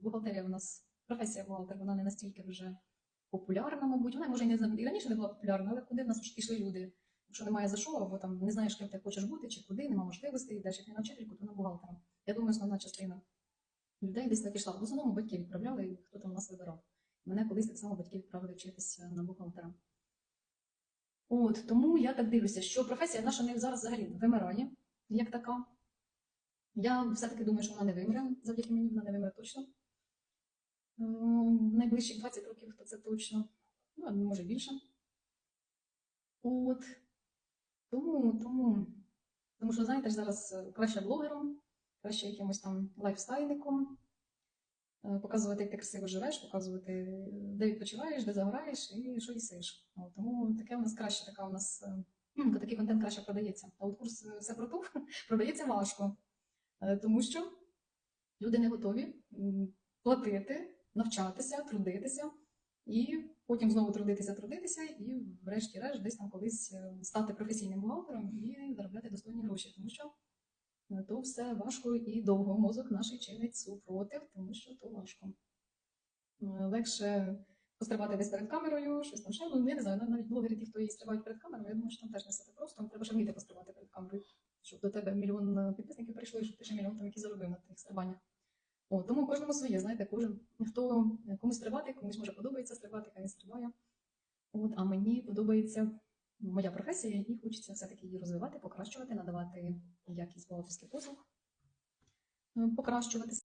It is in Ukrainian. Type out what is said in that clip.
бухгалтерія у нас, професія бухгалтер, вона не настільки вже популярна, мабуть. Вона може і не і раніше не була популярна, але куди в нас пішли люди? Якщо немає за що, або там не знаєш, ким ти хочеш бути, чи куди, немає можливостей, йдеш як не на вчительку, то на бухгалтера. Я думаю, основна частина людей десь так ішла. В основному батьки відправляли, і хто там нас вибирав. Мене колись так само батьки відправили вчитися на бухгалтера. От тому я так дивлюся, що професія наша не зараз взагалі вимирає, як така. Я все-таки думаю, що вона не вимре, завдяки мені вона не вимре точно. Ем, Найближчих 20 років, то це точно, ну, може більше. От. Тому, тому, тому що, знаєте, зараз е, краще блогером, краще якимось там лайфстайликом, е, показувати, як ти красиво живеш, показувати, де відпочиваєш, де загораєш і що їсиш. Тому таке у нас краще, така у нас е, такий контент краще продається. А от курс е, все про ту продається важко, Е, тому що люди не готові платити, навчатися, трудитися, і потім знову трудитися, трудитися, і врешті-решт десь там колись е, стати професійним бухгалтером і заробляти достойні гроші, тому що е, то все важко і довго. Мозок наш чинить супротив, тому що то важко. Е, Легше пострибати десь перед камерою, щось там ще. Ну, я не знаю, навіть блогери, ті, хто і стрибають перед камерою, я думаю, що там теж не все так просто. Треба ще вміти пострибати перед камерою, щоб до тебе мільйон підписників прийшло, і щоб ти ще мільйон там які заробив на тих стрибаннях. О, тому кожному своє, знаєте, кожен хто комусь стрибати, комусь може подобається стрибати, хай стрибає. От, а мені подобається моя професія, і хочеться все-таки її розвивати, покращувати, надавати якість бухгалтерських послуг, е, покращувати